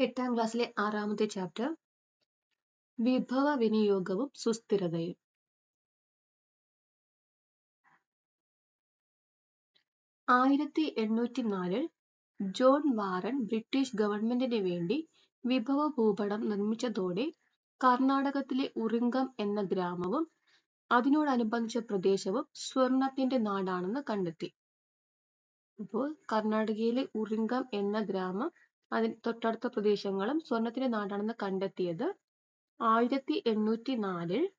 എട്ടാം ക്ലാസ്സിലെ ആറാമത്തെ ചാപ്റ്റർ വിഭവ വിനിയോഗവും സുസ്ഥിരതയും. ആയിരത്തി എണ്ണൂറ്റി നാലിൽ ജോൺ വാറൻ ബ്രിട്ടീഷ് ഗവൺമെന്റിന് വേണ്ടി വിഭവ ഭൂപടം നിർമ്മിച്ചതോടെ കർണാടകത്തിലെ ഉറിങ്കം എന്ന ഗ്രാമവും അതിനോടനുബന്ധിച്ച പ്രദേശവും സ്വർണത്തിന്റെ നാടാണെന്ന് കണ്ടെത്തി. അപ്പോൾ കർണാടകയിലെ ഉറിങ്കം എന്ന ഗ്രാമം അതിന് തൊട്ടടുത്ത പ്രദേശങ്ങളും സ്വർണത്തിന്റെ നാടാണെന്ന് കണ്ടെത്തിയത് ആയിരത്തി എണ്ണൂറ്റി നാലിൽ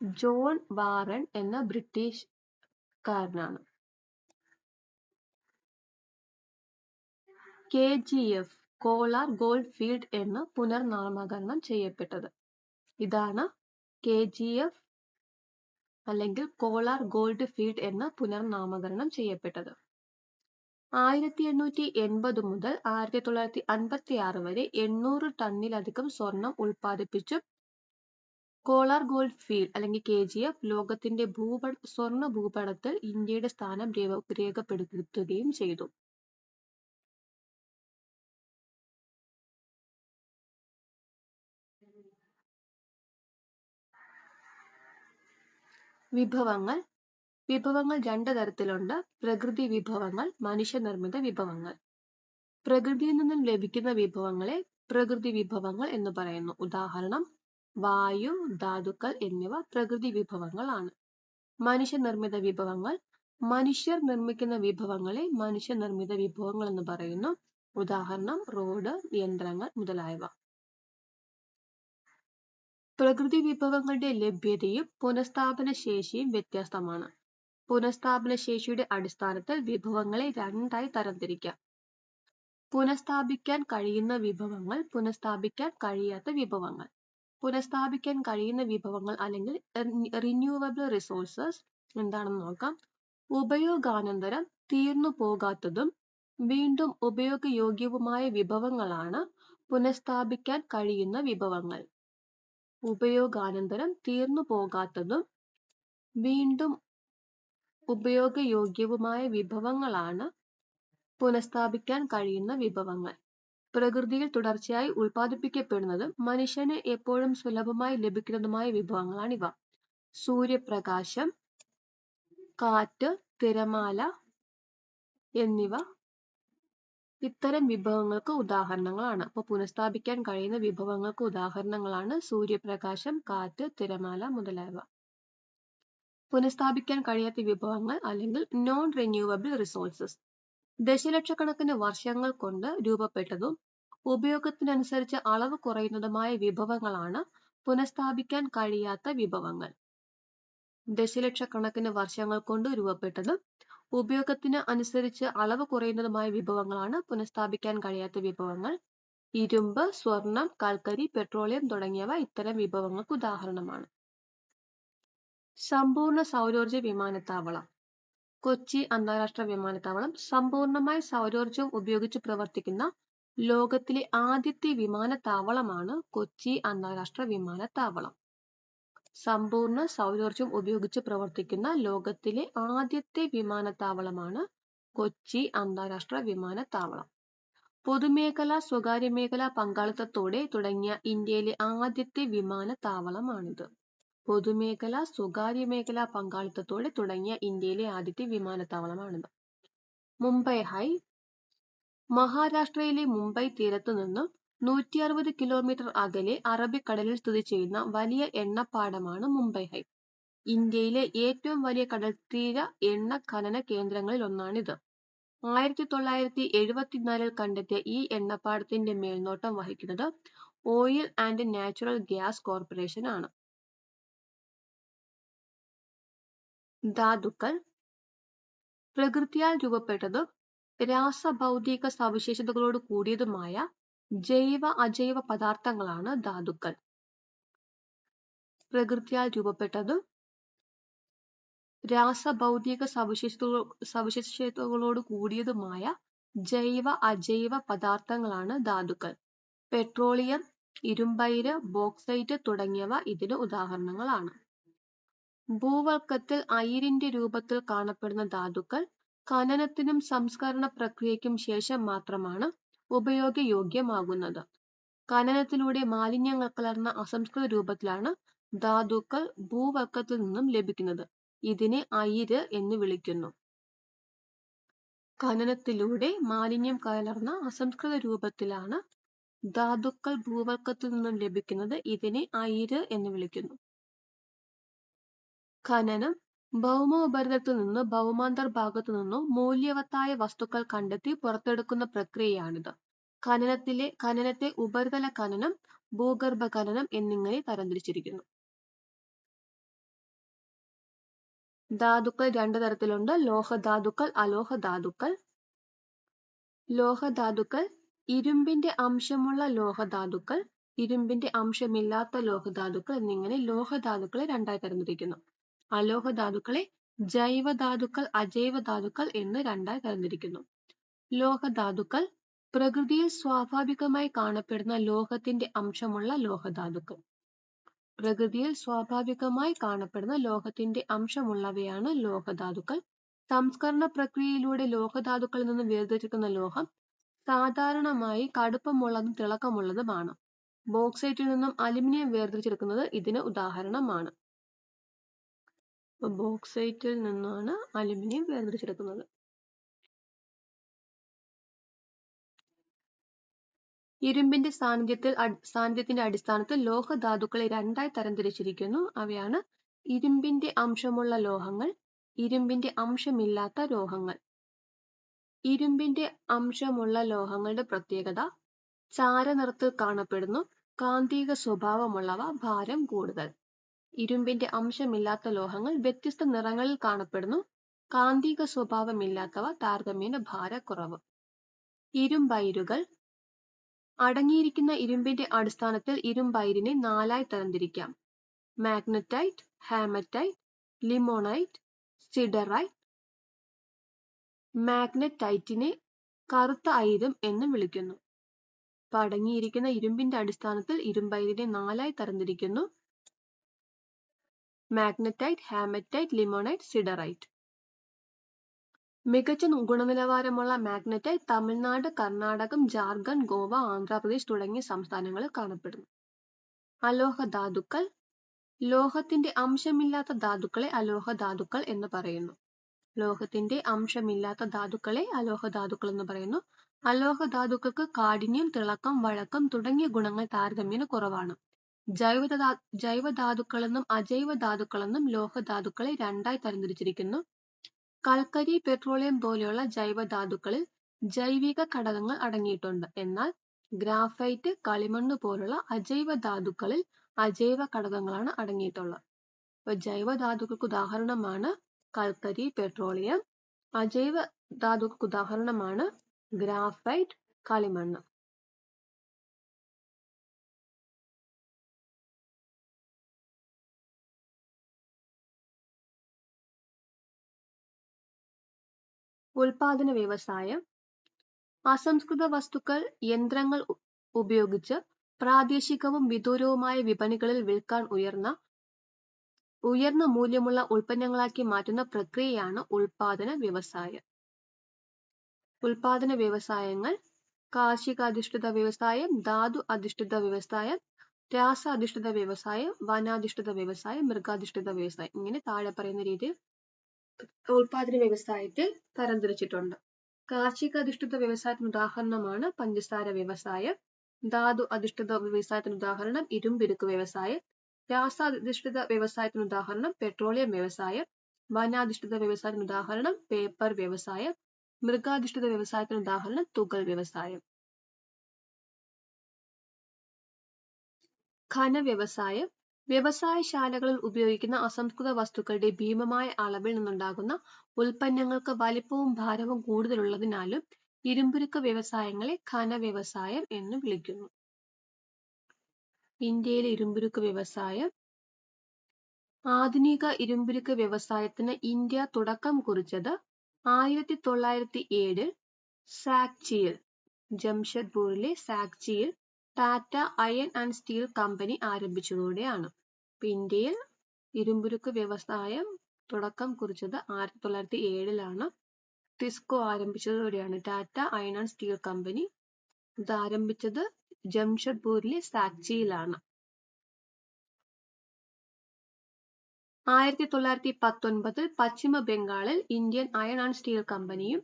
ജോൺ വാറൻ എന്ന ബ്രിട്ടീഷുകാരനാണ്. K G F Kolar gold field എന്ന് പുനർനാമകരണം ചെയ്യപ്പെട്ടത്. ഇതാണ് കെ ജി എഫ് അല്ലെങ്കിൽ കോളാർ ഗോൾഡ് ഫീൽഡ് എന്ന് പുനർനാമകരണം ചെയ്യപ്പെട്ടത്. ആയിരത്തി എണ്ണൂറ്റി എൺപത് മുതൽ ആയിരത്തി തൊള്ളായിരത്തി അൻപത്തി ആറ് വരെ എണ്ണൂറ് ടണ്ണിലധികം സ്വർണം ഉൽപ്പാദിപ്പിച്ചു കോളാർ ഗോൾഡ് ഫീൽഡ് അല്ലെങ്കിൽ കെ ജി എഫ് ലോകത്തിന്റെ ഭൂപട സ്വർണ ഭൂപടത്തിൽ ഇന്ത്യയുടെ സ്ഥാനം രേഖപ്പെടുത്തുകയും ചെയ്തു. വിഭവങ്ങൾ വിഭവങ്ങൾ രണ്ട് തരത്തിലുണ്ട്. പ്രകൃതി വിഭവങ്ങൾ മനുഷ്യനിർമ്മിത വിഭവങ്ങൾ. പ്രകൃതിയിൽ നിന്നും ലഭിക്കുന്ന വിഭവങ്ങളെ പ്രകൃതി വിഭവങ്ങൾ എന്ന് പറയുന്നു. ഉദാഹരണം വായു ധാതുക്കൾ എന്നിവ പ്രകൃതി വിഭവങ്ങളാണ്. മനുഷ്യനിർമ്മിത വിഭവങ്ങൾ മനുഷ്യർ നിർമ്മിക്കുന്ന വിഭവങ്ങളെ മനുഷ്യനിർമ്മിത വിഭവങ്ങൾ എന്ന് പറയുന്നു. ഉദാഹരണം റോഡ് യന്ത്രങ്ങൾ മുതലായവ. പ്രകൃതി വിഭവങ്ങളുടെ ലഭ്യതയും പുനഃസ്ഥാപന ശേഷിയും വ്യത്യസ്തമാണ്. പുനഃസ്ഥാപന ശേഷിയുടെ അടിസ്ഥാനത്തിൽ വിഭവങ്ങളെ രണ്ടായി തരംതിരിക്കാം. പുനഃസ്ഥാപിക്കാൻ കഴിയുന്ന വിഭവങ്ങൾ പുനഃസ്ഥാപിക്കാൻ കഴിയാത്ത വിഭവങ്ങൾ. പുനഃസ്ഥാപിക്കാൻ കഴിയുന്ന വിഭവങ്ങൾ അല്ലെങ്കിൽ റിന്യൂവബിൾ റിസോഴ്സസ് എന്താണെന്ന് നോക്കാം. ഉപയോഗാനന്തരം തീർന്നു പോകാത്തതും വീണ്ടും ഉപയോഗയോഗ്യവുമായ വിഭവങ്ങളാണ് പുനഃസ്ഥാപിക്കാൻ കഴിയുന്ന വിഭവങ്ങൾ. ഉപയോഗാനന്തരം തീർന്നു പോകാത്തതും വീണ്ടും ഉപയോഗയോഗ്യവുമായ വിഭവങ്ങളാണ് പുനഃസ്ഥാപിക്കാൻ കഴിയുന്ന വിഭവങ്ങൾ. പ്രകൃതിയിൽ തുടർച്ചയായി ഉൽപ്പാദിപ്പിക്കപ്പെടുന്നതും മനുഷ്യന് എപ്പോഴും സുലഭമായി ലഭിക്കുന്നതുമായ വിഭവങ്ങളാണിവ. സൂര്യപ്രകാശം കാറ്റ് തിരമാല എന്നിവ ഇത്തരം വിഭവങ്ങൾക്ക് ഉദാഹരണങ്ങളാണ്. അപ്പോൾ പുനഃസ്ഥാപിക്കാൻ കഴിയുന്ന വിഭവങ്ങൾക്ക് ഉദാഹരണങ്ങളാണ് സൂര്യപ്രകാശം കാറ്റ് തിരമാല മുതലായവ. പുനഃസ്ഥാപിക്കാൻ കഴിയാത്ത വിഭവങ്ങൾ അല്ലെങ്കിൽ നോൺ റിന്യൂവബിൾ റിസോഴ്സസ് ദശലക്ഷക്കണക്കിന് വർഷങ്ങൾ കൊണ്ട് രൂപപ്പെട്ടതും ഉപയോഗത്തിനനുസരിച്ച് അളവ് കുറയുന്നതുമായ വിഭവങ്ങളാണ് പുനഃസ്ഥാപിക്കാൻ കഴിയാത്ത വിഭവങ്ങൾ. ദശലക്ഷക്കണക്കിന് വർഷങ്ങൾ കൊണ്ട് രൂപപ്പെട്ടതും ഉപയോഗത്തിന് അനുസരിച്ച് അളവ് കുറയുന്നതുമായ വിഭവങ്ങളാണ് പുനഃസ്ഥാപിക്കാൻ കഴിയാത്ത വിഭവങ്ങൾ. ഇരുമ്പ് സ്വർണം കൽക്കരി പെട്രോളിയം തുടങ്ങിയവ ഇത്തരം വിഭവങ്ങൾക്ക് ഉദാഹരണമാണ്. സമ്പൂർണ സൗരോർജ വിമാനത്താവളം. കൊച്ചി അന്താരാഷ്ട്ര വിമാനത്താവളം സമ്പൂർണമായി സൗരോർജം ഉപയോഗിച്ച് പ്രവർത്തിക്കുന്ന ലോകത്തിലെ ആദ്യത്തെ വിമാനത്താവളമാണ് കൊച്ചി അന്താരാഷ്ട്ര വിമാനത്താവളം. സമ്പൂർണ സൗരോർജം ഉപയോഗിച്ച് പ്രവർത്തിക്കുന്ന ലോകത്തിലെ ആദ്യത്തെ വിമാനത്താവളമാണ് കൊച്ചി അന്താരാഷ്ട്ര വിമാനത്താവളം. പൊതുമേഖല സ്വകാര്യ മേഖല പങ്കാളിത്തത്തോടെ തുടങ്ങിയ ഇന്ത്യയിലെ ആദ്യത്തെ വിമാനത്താവളമാണിത്. പൊതുമേഖല സ്വകാര്യ മേഖല പങ്കാളിത്തത്തോടെ തുടങ്ങിയ ഇന്ത്യയിലെ ആദ്യത്തെ വിമാനത്താവളമാണിത്. മുംബൈ ഹൈ മഹാരാഷ്ട്രയിലെ മുംബൈ തീരത്തു നിന്നും നൂറ്റി അറുപത് കിലോമീറ്റർ അകലെ അറബിക്കടലിൽ സ്ഥിതി ചെയ്യുന്ന വലിയ എണ്ണപ്പാടമാണ് മുംബൈ ഹൈ. ഇന്ത്യയിലെ ഏറ്റവും വലിയ കടൽത്തീര എണ്ണ ഖനന കേന്ദ്രങ്ങളിൽ ഒന്നാണിത്. ആയിരത്തി തൊള്ളായിരത്തി എഴുപത്തിനാലിൽ കണ്ടെത്തിയ ഈ എണ്ണപ്പാടത്തിന്റെ മേൽനോട്ടം വഹിക്കുന്നത് oil and natural gas corporation ആണ് ധാതുക്കൾ. പ്രകൃതിയാൽ രൂപപ്പെട്ടതും രാസഭൗതിക സവിശേഷതകളോട് കൂടിയതുമായ ജൈവ അജൈവ പദാർത്ഥങ്ങളാണ് ധാതുക്കൾ. പ്രകൃതിയാൽ രൂപപ്പെട്ടതും രാസഭൗതിക സവിശേഷതകളോ സവിശേഷതകളോട് കൂടിയതുമായ ജൈവ അജൈവ പദാർത്ഥങ്ങളാണ് ധാതുക്കൾ. പെട്രോളിയം ഇരുമ്പയിര് ബോക്സൈറ്റ് തുടങ്ങിയവ ഇതിന് ഉദാഹരണങ്ങളാണ്. ഭൂവൽക്കത്തിൽ അയിരിന്റെ രൂപത്തിൽ കാണപ്പെടുന്ന ധാതുക്കൾ ഖനനത്തിനും സംസ്കരണ പ്രക്രിയയ്ക്കും ശേഷം മാത്രമാണ് ഉപയോഗയോഗ്യമാകുന്നത്. ഖനനത്തിലൂടെ മാലിന്യങ്ങൾ കലർന്ന അസംസ്കൃത രൂപത്തിലാണ് ധാതുക്കൾ ഭൂവൽക്കത്തിൽ നിന്നും ലഭിക്കുന്നത്. ഇതിനെ അയിര് എന്ന് വിളിക്കുന്നു. ഖനനത്തിലൂടെ മാലിന്യം കലർന്ന അസംസ്കൃത രൂപത്തിലാണ് ധാതുക്കൾ ഭൂവൽക്കത്തിൽ നിന്നും ലഭിക്കുന്നത്. ഇതിനെ അയിര് എന്ന് വിളിക്കുന്നു. ഖനനം ഭാഗത്തു നിന്നോ മൂല്യവത്തായ വസ്തുക്കൾ കണ്ടെത്തി പുറത്തെടുക്കുന്ന പ്രക്രിയയാണിത്. ഖനനത്തിലെ ഖനനത്തെ ഉപരിതല ഖനനം ഭൂഗർഭ ഖനനം എന്നിങ്ങനെ തരംതിരിച്ചിരിക്കുന്നു. ധാതുക്കൾ രണ്ടു തരത്തിലുണ്ട്. ലോഹധാതുക്കൾ അലോഹധാതുക്കൾ. ലോഹധാതുക്കൾ ഇരുമ്പിന്റെ അംശമുള്ള ലോഹധാതുക്കൾ ഇരുമ്പിന്റെ അംശമില്ലാത്ത ലോഹധാതുക്കൾ എന്നിങ്ങനെ ലോഹധാതുക്കളെ രണ്ടായി തരംതിരിക്കുന്നു. അലോഹധാതുക്കളെ ജൈവധാതുക്കൾ അജൈവധാതുക്കൾ എന്ന് രണ്ടായി തരംതിരിക്കുന്നു. ലോഹധാതുക്കൾ പ്രകൃതിയിൽ സ്വാഭാവികമായി കാണപ്പെടുന്ന ലോഹത്തിന്റെ അംശമുള്ള ലോഹധാതുക്കൾ. പ്രകൃതിയിൽ സ്വാഭാവികമായി കാണപ്പെടുന്ന ലോഹത്തിന്റെ അംശമുള്ളവയാണ് ലോഹധാതുക്കൾ. സംസ്കരണ പ്രക്രിയയിലൂടെ ലോഹധാതുക്കളിൽ നിന്ന് വേർതിരിക്കുന്ന ലോഹം സാധാരണമായി കടുപ്പമുള്ളതും തിളക്കമുള്ളതുമാണ്. ബോക്സൈറ്റിൽ നിന്നും അലുമിനിയം വേർതിരിച്ചെടുക്കുന്നത് ഇതിന് ഉദാഹരണമാണ്. ബോക്സൈറ്റിൽ നിന്നാണ് അലുമിനിയം വേർതിരിച്ചെടുക്കുന്നത്. ഇരുമ്പിന്റെ സാന്നിധ്യത്തിൽ സാന്നിധ്യത്തിന്റെ അടിസ്ഥാനത്തിൽ ലോഹധാതുക്കളെ രണ്ടായി തരംതിരിച്ചിരിക്കുന്നു. അവയാണ് ഇരുമ്പിന്റെ അംശമുള്ള ലോഹങ്ങൾ ഇരുമ്പിന്റെ അംശമില്ലാത്ത ലോഹങ്ങൾ. ഇരുമ്പിന്റെ അംശമുള്ള ലോഹങ്ങളുടെ പ്രത്യേകത ചാരനിറത്തിൽ കാണപ്പെടുന്നു. കാന്തിക സ്വഭാവമുള്ളവ ഭാരം കൂടുതൽ. ഇരുമ്പിന്റെ അംശമില്ലാത്ത ലോഹങ്ങൾ വ്യത്യസ്ത നിറങ്ങളിൽ കാണപ്പെടുന്നു. കാന്തിക സ്വഭാവമില്ലാത്തവ താരതമ്യേന ഭാരക്കുറവ്. ഇരുമ്പയിരുകൾ. അടങ്ങിയിരിക്കുന്ന ഇരുമ്പിന്റെ അടിസ്ഥാനത്തിൽ ഇരുമ്പയിരിനെ നാലായി തരംതിരിക്കാം. Magnetite haematite limonite siderite. മാഗ്നറ്റൈറ്റിനെ കറുത്ത അയിരം എന്നും വിളിക്കുന്നു. അടങ്ങിയിരിക്കുന്ന ഇരുമ്പിന്റെ അടിസ്ഥാനത്തിൽ ഇരുമ്പയിരിനെ നാലായി തരംതിരിക്കുന്നു. മാഗ്നറ്റൈറ്റ് ഹാമറ്റൈറ്റ് ലിമോണൈറ്റ് സിഡറൈറ്റ് മികച്ച ഗുണനിലവാരമുള്ള മാഗ്നറ്റൈറ്റ് തമിഴ്നാട് കർണാടകം ജാർഖണ്ഡ് ഗോവ ആന്ധ്രാപ്രദേശ് തുടങ്ങിയ സംസ്ഥാനങ്ങളിൽ കാണപ്പെടുന്നു. അലോഹ ധാതുക്കൾ ലോഹത്തിന്റെ അംശമില്ലാത്ത ധാതുക്കളെ അലോഹ ധാതുക്കൾ എന്ന് പറയുന്നു. ലോഹത്തിന്റെ അംശമില്ലാത്ത ധാതുക്കളെ അലോഹ ധാതുക്കൾ എന്ന് പറയുന്നു. അലോഹ ധാതുക്കൾക്ക് കാഠിന്യം തിളക്കം വഴക്കം തുടങ്ങിയ ഗുണങ്ങൾ താരതമ്യേന കുറവാണ്. ജൈവ ജൈവധാതുക്കളെന്നും അജൈവ ധാതുക്കളെന്നും ലോഹധാതുക്കളെ രണ്ടായി തരംതിരിച്ചിരിക്കുന്നു. കൽക്കരി പെട്രോളിയം പോലെയുള്ള ജൈവധാതുക്കളിൽ ജൈവിക ഘടകങ്ങൾ അടങ്ങിയിട്ടുണ്ട്. എന്നാൽ ഗ്രാഫൈറ്റ് കളിമണ്ണ് പോലുള്ള അജൈവ ധാതുക്കളിൽ അജൈവ ഘടകങ്ങളാണ് അടങ്ങിയിട്ടുള്ളത്. അപ്പൊ ജൈവധാതുക്കൾക്ക് ഉദാഹരണമാണ് കൽക്കരി പെട്രോളിയം. അജൈവ ധാതുക്കൾക്ക് ഉദാഹരണമാണ് ഗ്രാഫൈറ്റ് കളിമണ്ണ്. ഉൽപാദന വ്യവസായം അസംസ്കൃത വസ്തുക്കൾ യന്ത്രങ്ങൾ ഉപയോഗിച്ച് പ്രാദേശികവും വിദൂരവുമായ വിപണികളിൽ വിൽക്കാൻ ഉയർന്ന ഉയർന്ന മൂല്യമുള്ള ഉൽപ്പന്നങ്ങളാക്കി മാറ്റുന്ന പ്രക്രിയയാണ് ഉൽപാദന വ്യവസായം. ഉൽപാദന വ്യവസായങ്ങൾ കാർഷികാധിഷ്ഠിത വ്യവസായം ധാതു അധിഷ്ഠിത വ്യവസായം രാസ അധിഷ്ഠിത വ്യവസായം വനാധിഷ്ഠിത വ്യവസായം മൃഗാധിഷ്ഠിത വ്യവസായം ഇങ്ങനെ താഴെ പറയുന്ന രീതിയിൽ ഉൽപാദന വ്യവസായത്തെ തരംതിരിച്ചിട്ടുണ്ട്. കാർഷിക അധിഷ്ഠിത വ്യവസായത്തിന് ഉദാഹരണമാണ് പഞ്ചസാര വ്യവസായം. ധാതു അധിഷ്ഠിത വ്യവസായത്തിന് ഉദാഹരണം ഇരുമ്പിരുക്ക് വ്യവസായം. രാസാധിഷ്ഠിത വ്യവസായത്തിന് ഉദാഹരണം പെട്രോളിയം വ്യവസായം. വനാധിഷ്ഠിത വ്യവസായത്തിന് ഉദാഹരണം പേപ്പർ വ്യവസായം. മൃഗാധിഷ്ഠിത വ്യവസായത്തിന് ഉദാഹരണം തുകൽ വ്യവസായം. ഖന വ്യവസായം. വ്യവസായശാലകളിൽ ഉപയോഗിക്കുന്ന അസംസ്കൃത വസ്തുക്കളുടെ ഭീമമായ അളവിൽ നിന്നുണ്ടാകുന്ന ഉൽപ്പന്നങ്ങൾക്ക് വലിപ്പവും ഭാരവും കൂടുതലുള്ളതിനാലും ഇരുമ്പുരുക്ക് വ്യവസായങ്ങളെ ഖന വ്യവസായം എന്ന് വിളിക്കുന്നു. ഇന്ത്യയിലെ ഇരുമ്പുരുക്ക് വ്യവസായം. ആധുനിക ഇരുമ്പുരുക്ക് വ്യവസായത്തിന് ഇന്ത്യ തുടക്കം കുറിച്ചത് ആയിരത്തി തൊള്ളായിരത്തി ഏഴിൽ സാക്ചിയിൽ ജംഷഡ്പൂരിലെ സാക്ചിയിൽ Tata iron and steel company ആരംഭിച്ചതോടെയാണ്. ഇപ്പൊ ഇന്ത്യയിൽ ഇരുമ്പുരുക്ക് വ്യവസായം തുടക്കം കുറിച്ചത് ആയിരത്തി തൊള്ളായിരത്തി ഏഴിലാണ് TISCO ആരംഭിച്ചതോടെയാണ് Tata iron and steel company ഇത് ആരംഭിച്ചത് ജംഷഡ്പൂരിലെ സാക്ചിയിലാണ്. ആയിരത്തി തൊള്ളായിരത്തി പത്തൊൻപതിൽ പശ്ചിമ ബംഗാളിൽ ഇന്ത്യൻ അയൺ ആൻഡ് സ്റ്റീൽ കമ്പനിയും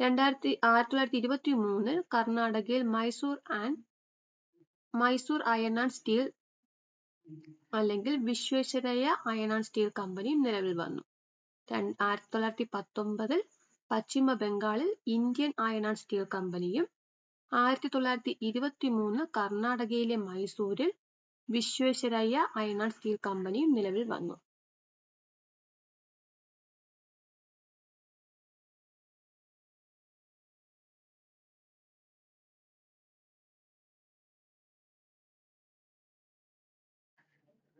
രണ്ടായിരത്തി ആയിരത്തി തൊള്ളായിരത്തി ഇരുപത്തി മൂന്നിൽ കർണാടകയിൽ Mysore and Mysore iron and steel അല്ലെങ്കിൽ വിശ്വേശ്വരയ്യ അയൺ ആൻഡ് സ്റ്റീൽ കമ്പനിയും നിലവിൽ വന്നു. ആയിരത്തി തൊള്ളായിരത്തി പത്തൊമ്പതിൽ പശ്ചിമ ബംഗാളിൽ ഇന്ത്യൻ അയൺ ആൻഡ് സ്റ്റീൽ കമ്പനിയും ആയിരത്തി തൊള്ളായിരത്തി ഇരുപത്തി മൂന്ന് കർണാടകയിലെ മൈസൂരിൽ വിശ്വേശ്വരയ്യ അയൺ ആൻഡ് സ്റ്റീൽ കമ്പനിയും നിലവിൽ വന്നു.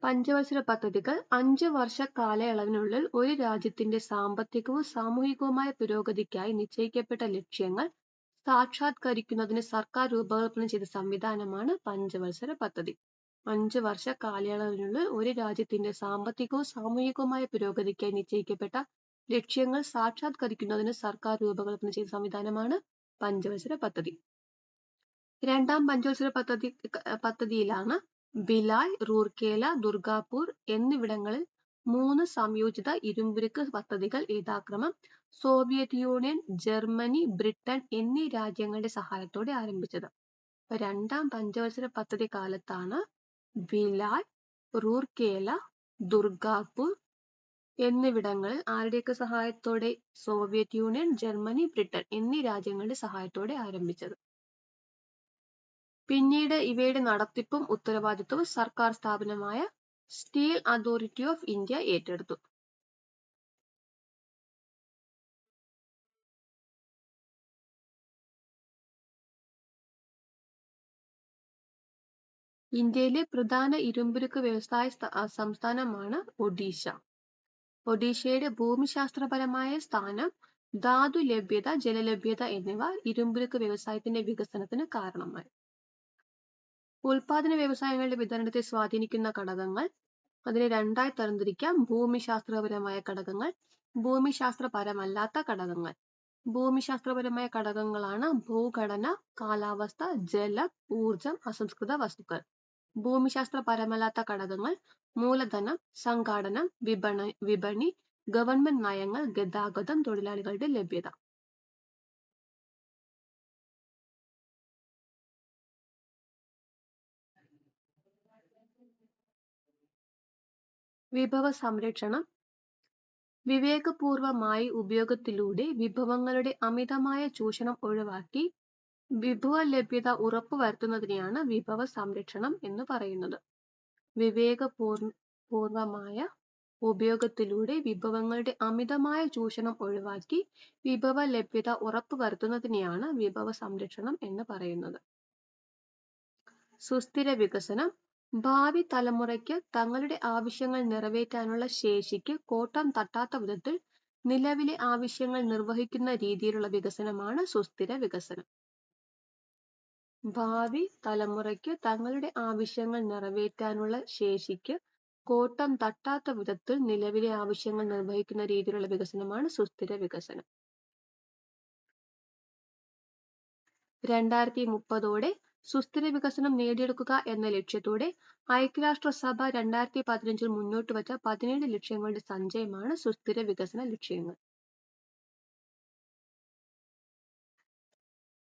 പഞ്ചവത്സര പദ്ധതികൾ അഞ്ച് വർഷ കാലയളവിനുള്ളിൽ ഒരു രാജ്യത്തിന്റെ സാമ്പത്തികവും സാമൂഹികവുമായ പുരോഗതിക്കായി നിശ്ചയിക്കപ്പെട്ട ലക്ഷ്യങ്ങൾ സാക്ഷാത്കരിക്കുന്നതിന് സർക്കാർ രൂപകൽപ്പന ചെയ്ത സംവിധാനമാണ് പഞ്ചവത്സര പദ്ധതി. അഞ്ച് വർഷ കാലയളവിനുള്ളിൽ ഒരു രാജ്യത്തിന്റെ സാമ്പത്തികവും സാമൂഹികവുമായ പുരോഗതിക്കായി നിശ്ചയിക്കപ്പെട്ട ലക്ഷ്യങ്ങൾ സാക്ഷാത്കരിക്കുന്നതിന് സർക്കാർ രൂപകൽപ്പന ചെയ്ത സംവിധാനമാണ് പഞ്ചവത്സര പദ്ധതി. രണ്ടാം പഞ്ചവത്സര പദ്ധതി പദ്ധതിയിലാണ് ഭിലായ് റൂർക്കേല ദുർഗാപൂർ എന്നിവിടങ്ങളിൽ മൂന്ന് സംയോജിത ഇരുമ്പുരുക്ക് പദ്ധതികൾ യഥാക്രമം സോവിയറ്റ് യൂണിയൻ ജർമ്മനി ബ്രിട്ടൻ എന്നീ രാജ്യങ്ങളുടെ സഹായത്തോടെ ആരംഭിച്ചത്. രണ്ടാം പഞ്ചവത്സര പദ്ധതി കാലത്താണ് ഭിലായ് റൂർക്കേല ദുർഗാപൂർ എന്നിവിടങ്ങളിൽ ആരുടെയൊക്കെ സഹായത്തോടെ സോവിയറ്റ് യൂണിയൻ ജർമ്മനി ബ്രിട്ടൻ എന്നീ രാജ്യങ്ങളുടെ സഹായത്തോടെ ആരംഭിച്ചത്. പിന്നീട് ഇവയുടെ നടത്തിപ്പും ഉത്തരവാദിത്വവും സർക്കാർ സ്ഥാപനമായ സ്റ്റീൽ അതോറിറ്റി ഓഫ് ഇന്ത്യ ഏറ്റെടുത്തു. ഇന്ത്യയിലെ പ്രധാന ഇരുമ്പുരുക്ക് വ്യവസായ സംസ്ഥാനമാണ് ഒഡീഷ. ഒഡീഷയുടെ ഭൂമിശാസ്ത്രപരമായ സ്ഥാനം ധാതു ലഭ്യത ജലലഭ്യത എന്നിവ ഇരുമ്പുരുക്ക് വ്യവസായത്തിന്റെ വികസനത്തിന് കാരണമായി. ഉൽപാദന വ്യവസായങ്ങളുടെ വിതരണത്തെ സ്വാധീനിക്കുന്ന ഘടകങ്ങൾ അതിനെ രണ്ടായി തരംതിരിക്കാം. ഭൂമിശാസ്ത്രപരമായ ഘടകങ്ങൾ ഭൂമിശാസ്ത്രപരമല്ലാത്ത ഘടകങ്ങൾ. ഭൂമിശാസ്ത്രപരമായ ഘടകങ്ങളാണ് ഭൂഘടന കാലാവസ്ഥ ജലം ഊർജം അസംസ്കൃത വസ്തുക്കൾ. ഭൂമിശാസ്ത്രപരമല്ലാത്ത ഘടകങ്ങൾ മൂലധനം സംഘാടനം വിപണ വിപണി ഗവൺമെന്റ് നയങ്ങൾ ഗതാഗതം തൊഴിലാളികളുടെ ലഭ്യത. വിഭവ സംരക്ഷണം വിവേകപൂർവമായി ഉപയോഗത്തിലൂടെ വിഭവങ്ങളുടെ അമിതമായ ചൂഷണം ഒഴിവാക്കി വിഭവ ലഭ്യത ഉറപ്പുവരുത്തുന്നതിനെയാണ് വിഭവ സംരക്ഷണം എന്ന് പറയുന്നത്. വിവേകപൂർ പൂർവമായ ഉപയോഗത്തിലൂടെ വിഭവങ്ങളുടെ അമിതമായ ചൂഷണം ഒഴിവാക്കി വിഭവ ലഭ്യത ഉറപ്പുവരുത്തുന്നതിനെയാണ് വിഭവ സംരക്ഷണം എന്ന് പറയുന്നത്. സുസ്ഥിര വികസനം ഭാവി തലമുറയ്ക്ക് തങ്ങളുടെ ആവശ്യങ്ങൾ നിറവേറ്റാനുള്ള ശേഷിക്ക് കോട്ടം തട്ടാത്ത വിധത്തിൽ നിലവിലെ ആവശ്യങ്ങൾ നിർവഹിക്കുന്ന രീതിയിലുള്ള വികസനമാണ് സുസ്ഥിര വികസനം. ഭാവി തലമുറയ്ക്ക് തങ്ങളുടെ ആവശ്യങ്ങൾ നിറവേറ്റാനുള്ള ശേഷിക്ക് കോട്ടം തട്ടാത്ത വിധത്തിൽ നിലവിലെ ആവശ്യങ്ങൾ നിർവഹിക്കുന്ന രീതിയിലുള്ള വികസനമാണ് സുസ്ഥിര വികസനം. രണ്ടായിരത്തി മുപ്പതോടെ സുസ്ഥിര വികസനം നേടിയെടുക്കുക എന്ന ലക്ഷ്യത്തോടെ ഐക്യരാഷ്ട്രസഭ രണ്ടായിരത്തി പതിനഞ്ചിൽ മുന്നോട്ട് വച്ച പതിനേഴ് ലക്ഷ്യങ്ങളുടെ സഞ്ചയമാണ് സുസ്ഥിര വികസന ലക്ഷ്യങ്ങൾ.